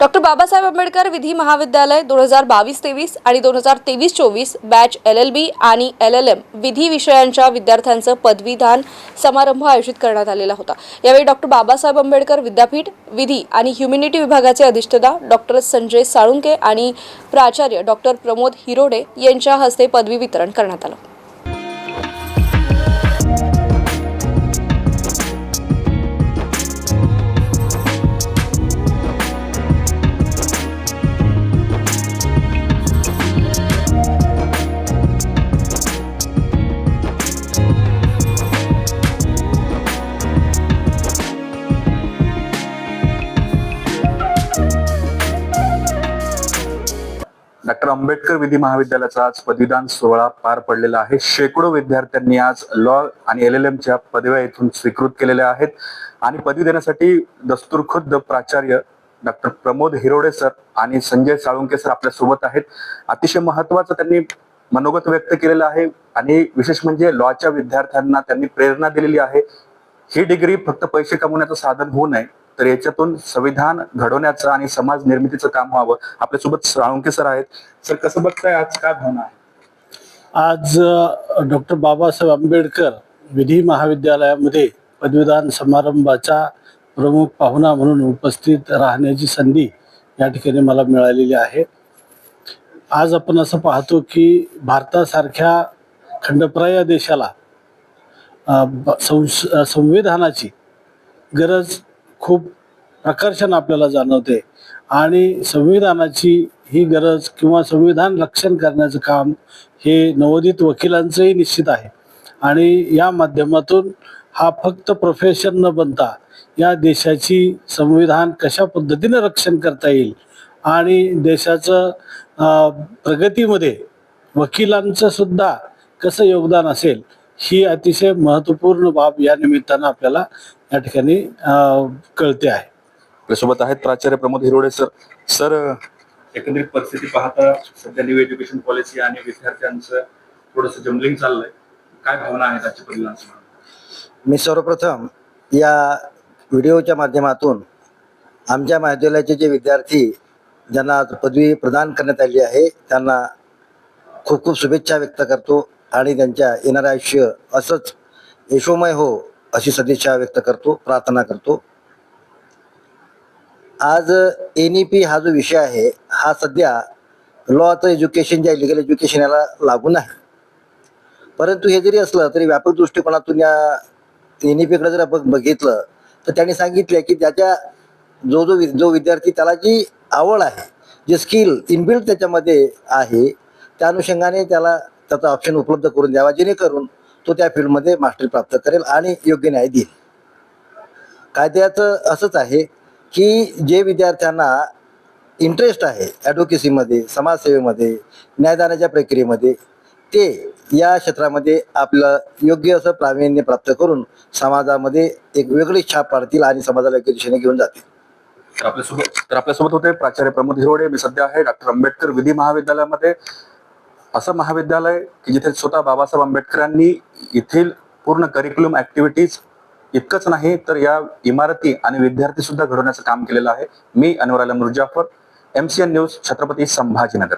Doctor Babasaheb Ambedkar विधी महाविद्यालय दोन हजार बावीस तेवीस आणि दोन हजार तेवीस चोवीस बॅच एल एल बी आणि एल एल एम विधी विषयांच्या विद्यार्थ्यांचं पदवीदान समारंभ आयोजित करण्यात आलेला होता. यावेळी डॉक्टर बाबासाहेब आंबेडकर विद्यापीठ विधी आणि ह्युमॅनिटी विभागाचे अधिष्ठता डॉक्टर संजय साळुंके आणि प्राचार्य डॉक्टर प्रमोद हिरोडे यांच्या हस्ते पदवी वितरण करण्यात आलं. डॉक्टर आंबेडकर विधी महाविद्यालयाचा आज पदवीदान सोहळा पार पडलेला आहे. शेकडो विद्यार्थ्यांनी आज लॉ आणि एल एल एमच्या पदव्या इथून स्वीकृत केलेल्या आहेत. आणि पदवी देण्यासाठी दस्तूरखुद्द प्राचार्य डॉक्टर प्रमोद हिरोडे सर आणि संजय साळुंके सर आपल्यासोबत आहेत. अतिशय महत्वाचं त्यांनी मनोगत व्यक्त केलेलं आहे आणि विशेष म्हणजे लॉच्या विद्यार्थ्यांना त्यांनी प्रेरणा दिलेली आहे. ही डिग्री फक्त पैसे कमवण्याचं साधन होऊ नये तर याच्यातून संविधान घडवण्याचं आणि समाज निर्मितीचं काम व्हावं. आपल्यासोबत साळुंके सर आहेत. सर कसं बघताय आज काय भावना आहे? आज डॉक्टर बाबासाहेब आंबेडकर विधी महाविद्यालयामध्ये पदवीदान समारंभाचा प्रमुख पाहुणा म्हणून उपस्थित राहण्याची संधी या ठिकाणी मला मिळालेली आहे. आज आपण असं पाहतो की भारतासारख्या खंडप्राय देशाला संस- संविधानाची गरज खूप आकर्षण आपल्याला जाणवते. आणि संविधानाची ही गरज किंवा संविधान रक्षण करण्याचं काम हे नवोदित वकिलांचंही निश्चित आहे. आणि या माध्यमातून हा फक्त प्रोफेशन न बनता या देशाची संविधान कशा पद्धतीनं रक्षण करता येईल आणि देशाचं प्रगतीमध्ये वकिलांचं सुद्धा कसं योगदान असेल ही अतिशय महत्त्वपूर्ण बाब या निमित्तानं आपल्याला या ठिकाणी कळते आहे. आपल्यासोबत आहेत प्राचार्य प्रमोद हिरोडे सर. सर एकंदरीत परिस्थिती पाहता सध्या न्यू एज्युकेशन पॉलिसी आणि विद्यार्थ्यांचं थोडस जमलिंग चाललंय. काय भावना आहेत आजच्या पदवीदान समारंभात? मी सर्वप्रथम या व्हिडिओच्या माध्यमातून आमच्या महाविद्यालयाचे जे विद्यार्थी ज्यांना आज पदवी प्रदान करण्यात आली आहे त्यांना खूप खूप शुभेच्छा व्यक्त करतो. आणि त्यांच्या येणारं आयुष्य असंच यशोमय हो अशी सदिच्छा व्यक्त करतो प्रार्थना करतो. आज एन ई पी हा जो विषय आहे हा सध्या लॉ लॉचं एज्युकेशन जे लिगल एज्युकेशन याला लागू नाही. परंतु हे जरी असलं तरी व्यापक दृष्टिकोनातून या एन ई पीकडे जर आपण बघितलं तर त्यांनी सांगितलं की त्याच्या जो जो वि- जो विद्यार्थी त्याला जी आवड आहे जे स्किल इनबिल्ट त्याच्यामध्ये आहे त्या अनुषंगाने त्याला त्याचा ऑप्शन उपलब्ध करून द्यावा जेणेकरून तो त्या फील्डमध्ये मास्टरी प्राप्त करेल आणि योग्य न्याय देईल. कायद्याचं असंच आहे की जे विद्यार्थ्यांना इंटरेस्ट आहे ॲडव्होकेसीमध्ये समाजसेवेमध्ये न्यायदानाच्या प्रक्रियेमध्ये ते या क्षेत्रामध्ये आपलं योग्य असं प्रावीण्य प्राप्त करून समाजामध्ये एक वेगळी छाप पाडतील आणि समाजाला योग्य दिशेने घेऊन जातील. तर आपल्यासोबत तर आपल्यासोबत होते प्राचार्य प्रमोद हिरोडे. मी सध्या आहे डॉक्टर आंबेडकर विधी महाविद्यालयामध्ये. असं महाविद्यालय की जिथे स्वतः बाबासाहेब आंबेडकरांनी येथील पूर्ण करिक्युलम ऍक्टिव्हिटीज इतकंच नाही तर या इमारती आणि विद्यार्थी सुद्धा घडवण्याचं काम केलेलं आहे. मी Anwar Alam C N news Chhatrapati Sambhajinagar.